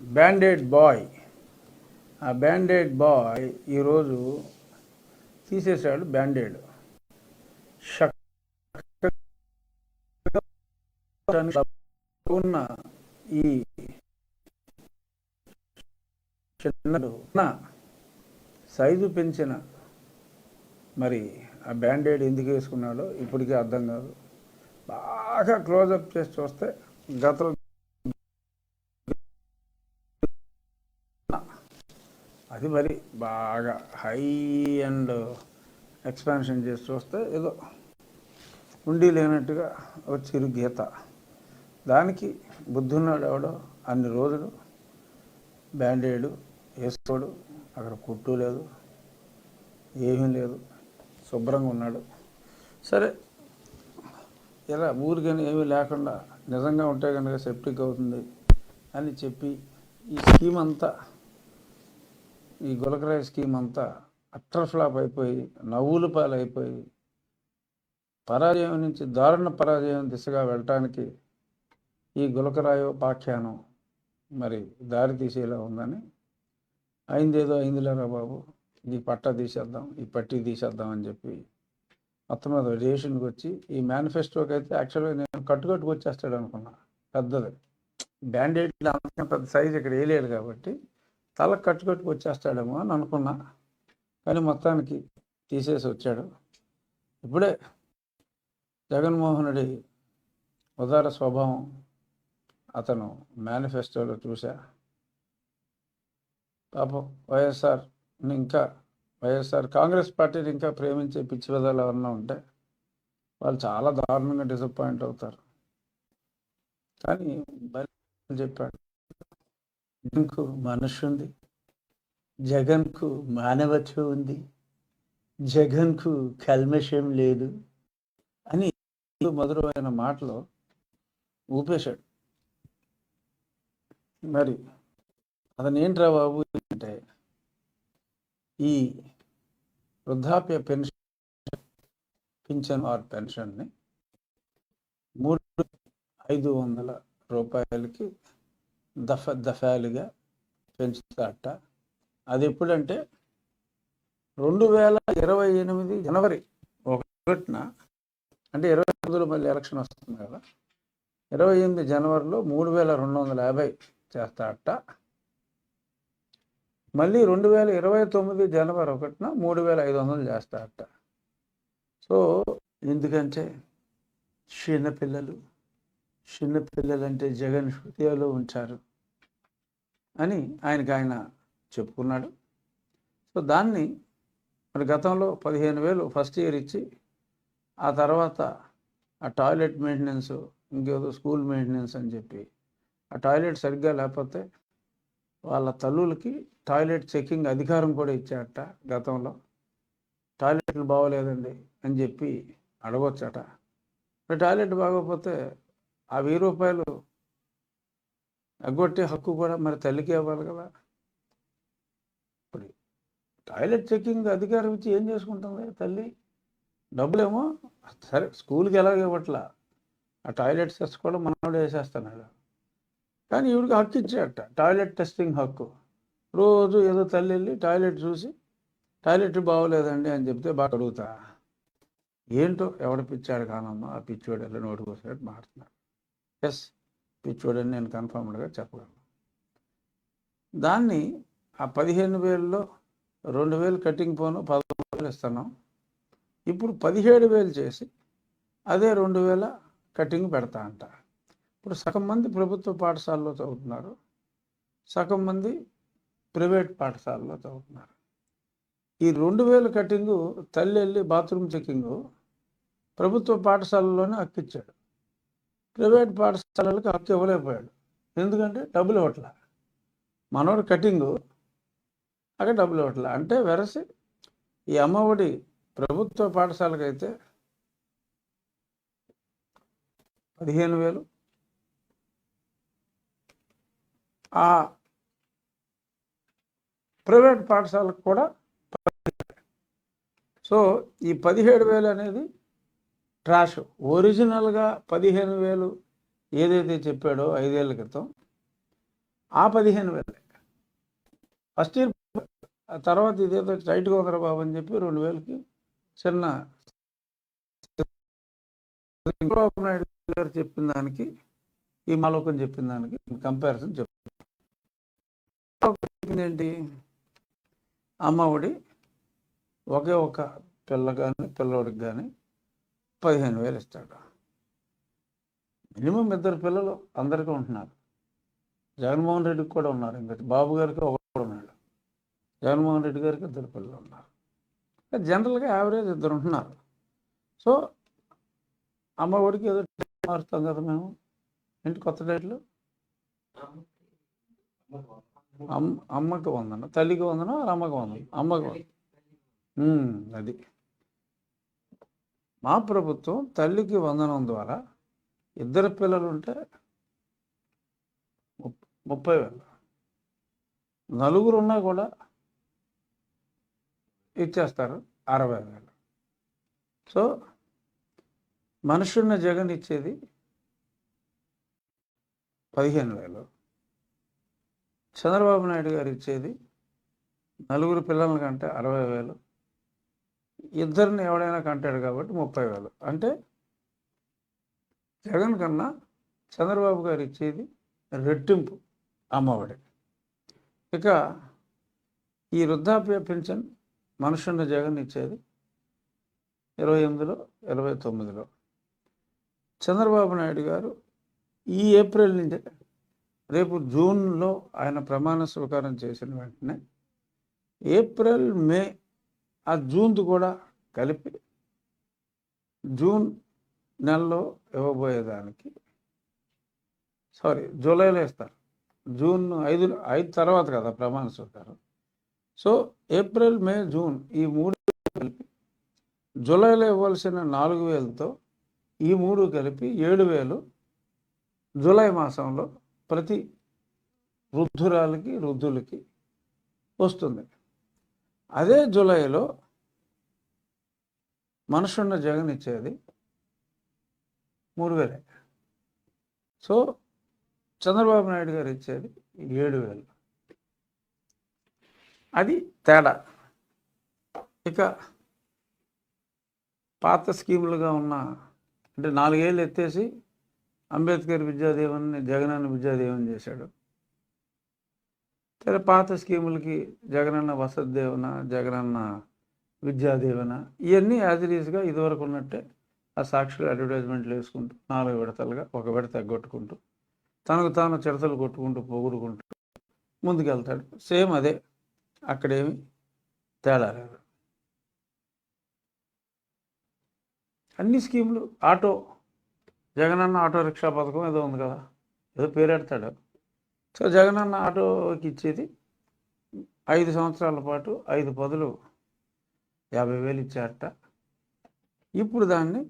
Bandaid boy. ఆ bandaid boy ఈరోజు తీసేశాడు బ్యాండేడ్. ఉన్న ఈ చిన్నడు సైజు పెంచిన మరి ఆ బ్యాండేడ్ ఎందుకు వేసుకున్నాడో ఇప్పటికీ అర్థం కాదు. బాగా క్లోజప్ చేసి చూస్తే గతం అది మరి బాగా హై అండ్ ఎక్స్పాన్షన్ చేసి చూస్తే ఏదో ఉండి లేనట్టుగా ఒక చిరు గీత. దానికి బుద్ధున్నాడు ఎవడో అన్ని రోజులు బ్యాండేడు వేసుకోడు అక్కడ కుట్టు లేదు ఏమీ లేదు శుభ్రంగా ఉన్నాడు. సరే ఇలా ఊరికని ఏమీ లేకుండా నిజంగా ఉంటే కనుక సెప్టిక్ అవుతుంది అని చెప్పి ఈ స్కీమ్ అంతా ఈ గులకరాయి స్కీమ్ అంతా అట్టర్ ఫ్లాప్ అయిపోయి నవ్వులు పాలైపోయి పరాజయం నుంచి దారుణ పరాజయం దిశగా వెళ్ళటానికి ఈ గులకరాయో పాఖ్యానం మరి దారి తీసేలా ఉందని అయిందేదో అయిందిలేరా బాబు? ఈ పట్ట తీసేద్దాం ఈ పట్టి తీసేద్దాం అని చెప్పి మొత్తం మీద రేషన్కి వచ్చి ఈ మేనిఫెస్టోకి అయితే యాక్చువల్గా నేను కట్టుకట్టుకు వచ్చేస్తాడు అనుకున్నా పెద్దది. బ్యాండేడ్ అంత పెద్ద సైజ్ ఇక్కడ వేయలేడు కాబట్టి తల కట్టుకట్టుకు వచ్చేస్తాడేమో అని అనుకున్నా. కానీ మొత్తానికి తీసేసి వచ్చాడు. ఇప్పుడే జగన్మోహనుడి ఉదార స్వభావం అతను మేనిఫెస్టోలో చూశా. పాపం వైఎస్ఆర్ ఇంకా వైఎస్ఆర్ కాంగ్రెస్ పార్టీని ఇంకా ప్రేమించే పిచ్చి విధాలు ఎవరన్నా ఉంటే వాళ్ళు చాలా దారుణంగా డిసప్పాయింట్ అవుతారు. కానీ చెప్పాడు. జగన్కు మనసు ఉంది జగన్కు మానవత్వం ఉంది. జగన్కు కల్మషం లేదు అని మధురమైన మాటలు ఊపేశాడు. మరి అతను ఏంట్రా బాబు అంటే ఈ వృద్ధాప్య పెన్షన్ పింఛన్ ఆర్ పెన్షన్ని మూడు ఐదు వందల రూపాయలకి దఫ దఫాలుగా పెంచుతాట అది ఎప్పుడంటే రెండు వేల ఇరవై ఎనిమిది జనవరి ఒకటిన అంటే ఇరవై ఎనిమిదిలో మళ్ళీ ఎలక్షన్ వస్తుంది కదా ఇరవై ఎనిమిది జనవరిలో మూడు వేల రెండు వందల యాభై చేస్తాట మళ్ళీ రెండు వేల ఇరవై తొమ్మిది జనవరి ఒకటిన మూడు వేల ఐదు వందలు చేస్తారట సో ఎందుకంటే చిన్నపిల్లలు చిన్నపిల్లలు అంటే జగన్ హృదయాలు ఉంచారు. అని ఆయనకి ఆయన చెప్పుకున్నాడు. సో దాన్ని మరి గతంలో పదిహేను వేలు ఫస్ట్ ఇయర్ ఇచ్చి ఆ తర్వాత ఆ టాయిలెట్ మెయింటెనెన్స్ ఇంకేదో స్కూల్ మెయింటెనెన్స్ అని చెప్పి ఆ టాయిలెట్ సరిగ్గా లేకపోతే వాళ్ళ తల్లులకి టాయిలెట్ చెకింగ్ అధికారం కూడా ఇచ్చాట గతంలో. టాయిలెట్లు బాగోలేదండి అని చెప్పి అడగొచ్చట. టాయిలెట్ బాగోకపోతే ఆ వెయ్యి రూపాయలు ఎగ్గొట్టే హక్కు కూడా మరి తల్లికి ఇవ్వాలి కదా. ఇప్పుడు టాయిలెట్ చెకింగ్ అధికారం ఇచ్చి ఏం చేసుకుంటుంది తల్లి? డబ్బులేమో సరే స్కూల్కి ఎలాగ ఇవ్వట్లా? ఆ టాయిలెట్ సెస్ కూడా మనోడు వేసేస్తున్నాడు కానీ ఈవిడికి హక్కు ఇచ్చాడట టాయిలెట్ టెస్టింగ్ హక్కు. రోజు ఏదో తల్లి వెళ్ళి టాయిలెట్ చూసి టాయిలెట్ బాగోలేదండి అని చెప్తే బాగా అడుగుతా. ఏంటో ఎవడ పిచ్చాడు కానమ్మా ఆ పిచ్చోడు వెళ్ళి నోటికొచ్చినట్టు మారుతున్నాడు ఎస్. పిచ్చోడని నేను కన్ఫర్మ్డ్గా చెప్పగలను. దాన్ని ఆ పదిహేను వేలలో రెండు వేలు కటింగ్ పోను పదమూడు వేలు ఇస్తున్నాం ఇప్పుడు పదిహేడు వేలు చేసి అదే రెండు వేల కటింగ్ పెడతా అంట. ఇప్పుడు సగం మంది ప్రభుత్వ పాఠశాలలో చదువుతున్నారు సగం మంది ప్రైవేట్ పాఠశాలలో చదువుతున్నారు. ఈ రెండు వేలు కటింగు తల్లి వెళ్ళి బాత్రూమ్ చెక్కింగు ప్రభుత్వ పాఠశాలలోనే అక్కిచ్చాడు. ప్రైవేట్ పాఠశాలలకు హక్కు ఇవ్వలేకపోయాడు. ఎందుకంటే డబ్బులు ఇవ్వట్ల. మనోడు కటింగు అక్కడ డబ్బులు ఇవ్వట్ల. అంటే వెరసి ఈ అమ్మఒడి ప్రభుత్వ పాఠశాలకైతే పదిహేను వేలు. ఆ ప్రైవేట్ పాఠశాలకు కూడా సో ఈ పదిహేడు వేలు అనేది ట్రాష్ ఒరిజినల్గా పదిహేను వేలు ఏదైతే చెప్పాడో ఐదేళ్ళ క్రితం ఆ పదిహేను వేలే. ఫస్ట్ ఇయర్ ఆ తర్వాత ఇదేదో టైట్గా ఉందరా బాబు అని చెప్పి రెండు వేలకి చిన్న చంద్రబాబు నాయుడు గారు చెప్పిన దానికి ఈ మాలోకం చెప్పిన దానికి కంపారిజన్ చెప్తాను. ఏంటి? అమ్మఒడి ఒకే ఒక పిల్ల కానీ పిల్లోడికి కానీ పదిహేను వేలు ఇస్తాడు. మినిమం ఇద్దరు పిల్లలు అందరికీ ఉంటున్నారు. జగన్మోహన్ రెడ్డికి కూడా ఉన్నారు. ఇంకా బాబు గారికి ఒకడు ఉన్నాడు. జగన్మోహన్ రెడ్డి గారికి ఇద్దరు పిల్లలు ఉన్నారు. జనరల్గా యావరేజ్ ఇద్దరు ఉంటున్నారు. సో అమ్మ ఒడికి ఏదో మారుస్తాం కదా మేము. ఏంటి కొత్త డేట్లు? అమ్మ అమ్మకి వందన తల్లికి వందన అమ్మకి వందన అమ్మకి వందన. ఉమ్, అది. మా ప్రభుత్వం తల్లికి వందనం ద్వారా ఇద్దరు పిల్లలు ఉంటే ముప్- ముప్పై వేలు. నలుగురు ఉన్నా కూడా ఇచ్చేస్తారు అరవై వేలు. సో మనుషున్న జగన్ ఇచ్చేది పదిహేను వేలు. చంద్రబాబు నాయుడు గారు ఇచ్చేది నలుగురు పిల్లల కంటే అరవై వేలు. ఇద్దరిని ఎవడైనా కంటాడు కాబట్టి ముప్పై వేలు. అంటే జగన్ కన్నా చంద్రబాబు గారు ఇచ్చేది రెట్టింపు అమ్మఒడి. ఇక ఈ వృద్ధాప్య పెన్షన్ మనుషున్న జగన్ ఇచ్చేది ఇరవై ఎనిమిదిలో ఇరవై తొమ్మిదిలో. చంద్రబాబు నాయుడు గారు ఈ ఏప్రిల్ నుంచి రేపు జూన్లో ఆయన ప్రమాణ స్వీకారం చేసిన వెంటనే ఏప్రిల్ మే ఆ జూన్ది కూడా కలిపి జూన్ నెలలో ఇవ్వబోయేదానికి సారీ జూలైలో ఇస్తారు. జూన్ ఐదు ఐదు తర్వాత కదా ప్రమాణ స్వీకారం. సో ఏప్రిల్ మే జూన్ ఈ మూడు కలిపి జూలైలో ఇవ్వాల్సిన నాలుగు వేలతో ఈ మూడు కలిపి ఏడు వేలు జూలై మాసంలో ప్రతి వృద్ధురాలకి వృద్ధులకి వస్తుంది. అదే జూలైలో మనుషున్న జగన్ ఇచ్చేది మూడు వేలే సో చంద్రబాబు నాయుడు గారు ఇచ్చేది ఏడు వేలు అది తేడా. ఇక పాత స్కీములుగా ఉన్న అంటే నాలుగేళ్ళు ఎత్తేసి అంబేద్కర్ విద్యాదీవన్ని జగనన్న విద్యాదీవన్ చేశాడు. సరే పాత స్కీములకి జగనన్న వసతి దేవన జగనన్న విద్యాదీవెన ఇవన్నీ యాజ్ ఇట్ ఇదివరకు ఉన్నట్టే ఆ సాక్షులు అడ్వర్టైజ్మెంట్లు వేసుకుంటూ నాలుగు విడతలుగా ఒక విడత ఎగ్గొట్టుకుంటూ తనకు తాను చిడతలు కొట్టుకుంటూ పొగుడుకుంటూ ముందుకెళ్తాడు. సేమ్ అదే. అక్కడేమి తేడా లేదు. అన్ని స్కీములు ఆటో జగనన్న ఆటో రిక్షా పథకం ఏదో ఉంది కదా. ఏదో పేరెడతాడు. సో జగనన్న ఆటోకి ఇచ్చేది ఐదు సంవత్సరాల పాటు ఐదు పదులు యాభై వేలు ఇచ్చారట. ఇప్పుడు దాన్ని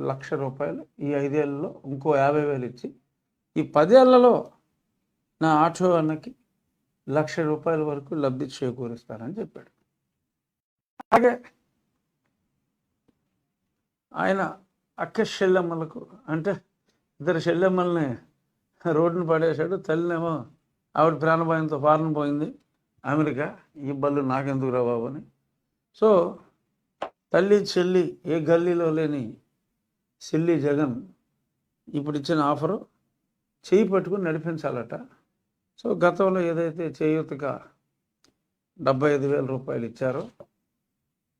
లక్ష రూపాయలు ఈ ఐదేళ్ళలో ఇంకో యాభై వేలు ఇచ్చి ఈ పదేళ్ళలో నా ఆటో అన్నకి లక్ష రూపాయల వరకు లబ్ధి చేకూరుస్తానని చెప్పాడు. అలాగే ఆయన అక్క షెల్లెమ్మలకు అంటే ఇద్దరు షెల్లెమ్మల్ని రోడ్డును పడేశాడు తల్లినేమో ఆవిడ ప్రాణభాయంతో ఫారెన్ పోయింది అమెరికా. ఈ బళ్ళు నాకెందుకు రా బాబు అని. సో తల్లి చెల్లి ఏ గల్లీలో లేని చెల్లి జగన్ ఇప్పుడు ఇచ్చిన ఆఫరు చేయి పట్టుకుని నడిపించాలట. సో గతంలో ఏదైతే చేయూతగా డెబ్బై ఐదు వేల రూపాయలు ఇచ్చారో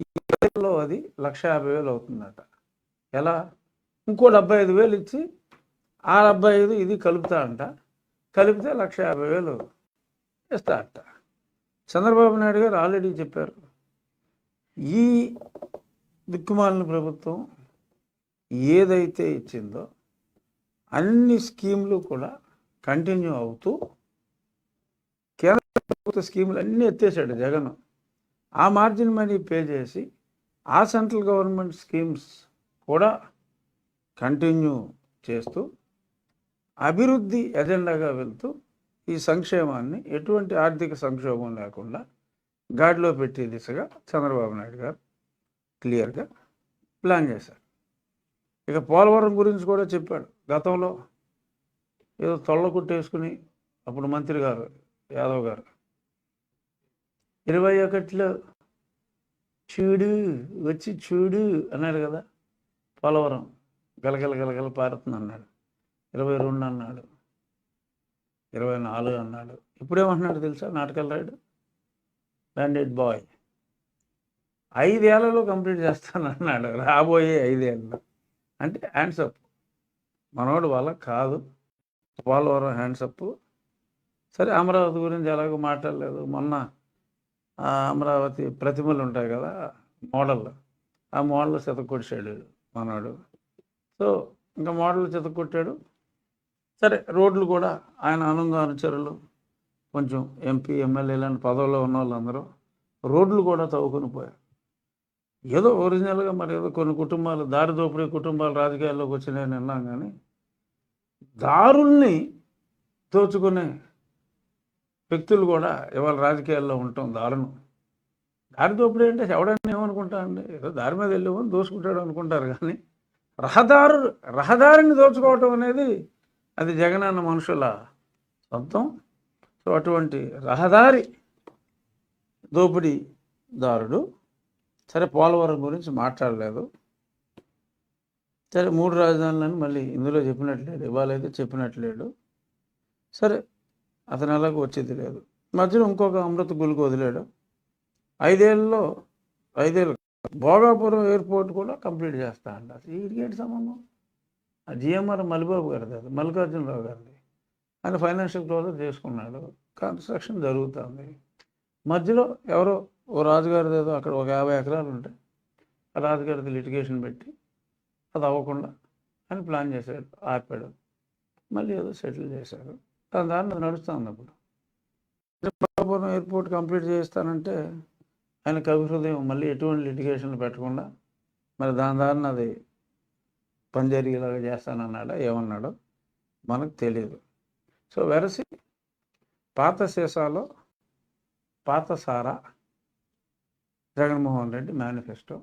ఈ అది లక్ష యాభై వేలు అవుతుందట. ఎలా? ఇంకో డెబ్బై ఐదు వేలు ఇచ్చి ఆ డెబ్బై ఐదు ఇది కలుపుతా అంట. కలిపితే లక్ష యాభై వేలు ఇస్తా అంట. చంద్రబాబు నాయుడు గారు ఆల్రెడీ చెప్పారు. ఈ దిక్కుమాలిన ప్రభుత్వం ఏదైతే ఇచ్చిందో అన్ని స్కీములు కూడా కంటిన్యూ అవుతూ కేంద్ర ప్రభుత్వ స్కీములు అన్నీ ఎత్తేసాడు జగన్. ఆ మార్జిన్ మనీ పే చేసి ఆ సెంట్రల్ గవర్నమెంట్ స్కీమ్స్ కూడా కంటిన్యూ చేస్తూ అభివృద్ధి ఎజెండాగా వెళ్తూ ఈ సంక్షేమాన్ని ఎటువంటి ఆర్థిక సంక్షోభం లేకుండా గాడిలో పెట్టే దిశగా చంద్రబాబు నాయుడు గారు క్లియర్గా ప్లాన్ చేశారు. ఇక పోలవరం గురించి కూడా చెప్పాడు. గతంలో ఏదో తొళ్ళ కుట్టేసుకుని అప్పుడు మంత్రి గారు యాదవ్ గారు. ఇరవై ఒకటిలో చూడు వచ్చి చూడు అన్నాడు కదా పోలవరం. గలగల గలగల పారుతుంది అన్నాడు ఇరవై రెండు అన్నాడు. ఇరవై నాలుగు అన్నాడు. ఇప్పుడేమంటున్నాడు తెలుసా? నాటకాలు రాయుడు. బ్యాండెడ్ బాయ్ ఐదేళ్ళలో కంప్లీట్ చేస్తాను అన్నాడు. రాబోయే ఐదేళ్ళు అంటే హ్యాండ్స్ అప్ మనోడు వల్ల కాదు. పోలవరం హ్యాండ్స్ అప్ సరే అమరావతి గురించి ఎలాగో మాట్లాడలేదు. మొన్న అమరావతి ప్రతిమలు ఉంటాయి కదా మోడల్. ఆ మోడల్ చెతకొట్టాడు మనోడు. సో ఇంకా మోడల్ చెతకొట్టాడు సరే రోడ్లు కూడా ఆయన ఆనంద అనుచరులు కొంచెం ఎంపీ ఎమ్మెల్యే లాంటి పదవుల్లో ఉన్న వాళ్ళందరూ రోడ్లు కూడా తవ్వుకొని పోయారు. ఏదో ఒరిజినల్గా మరి ఏదో కొన్ని కుటుంబాలు దారి దోపిడీ కుటుంబాలు రాజకీయాల్లోకి వచ్చినాయని విన్నాం కానీ దారుల్ని దోచుకునే వ్యక్తులు కూడా ఇవాళ రాజకీయాల్లో ఉండటం దారుణం. దారి దోపిడీ అంటే ఎవడన్నా ఏమనుకుంటా అండి? ఏదో దారి మీద వెళ్ళేవని దోచుకుంటాడు అనుకుంటారు కానీ రహదారు రహదారిని దోచుకోవటం అనేది అది జగనన్న మనుషుల సొంతం. సో అటువంటి రహదారి దోపిడీదారుడు సరే పోలవరం గురించి మాట్లాడలేదు. సరే మూడు రాజధానులను మళ్ళీ ఇందులో చెప్పినట్లేడు ఇవాళైతే చెప్పినట్లేడు. సరే అతను అలాగే వచ్చేది లేదు. మధ్యలో ఇంకొక అమృత గులికి వదిలేడు. ఐదేళ్ళలో ఐదేళ్ళు భోగాపురం ఎయిర్పోర్ట్ కూడా కంప్లీట్ చేస్తా అంట ఈ సంబంధం. జిఎంఆర్ మల్లిబాబు గారిది అది మల్లికార్జునరావు గారిది. ఆయన ఫైనాన్షియల్ క్లోజర్ చేసుకున్నాడు. కన్స్ట్రక్షన్ జరుగుతుంది. మధ్యలో ఎవరో ఓ రాజుగారిది ఏదో అక్కడ ఒక యాభై ఎకరాలు ఉంటాయి ఆ రాజుగారిది లిటిగేషన్ పెట్టి అది అవ్వకుండా అని ప్లాన్ చేశాడు ఆపాడు. మళ్ళీ ఏదో సెటిల్ చేశారు. దాని దారిని అది నడుస్తుంది అప్పుడు. బాబాపురం ఎయిర్పోర్ట్ కంప్లీట్ చేస్తానంటే ఆయన కవి హృదయం మళ్ళీ ఎటువంటి లిటిగేషన్లు పెట్టకుండా మరి దాని దారిని అది పని జరిగేలాగా చేస్తానన్నాడా? ఏమన్నాడో మనకు తెలియదు సో వెరసి పాత సీసాలో పాత సారా జగన్మోహన్ రెడ్డి మేనిఫెస్టో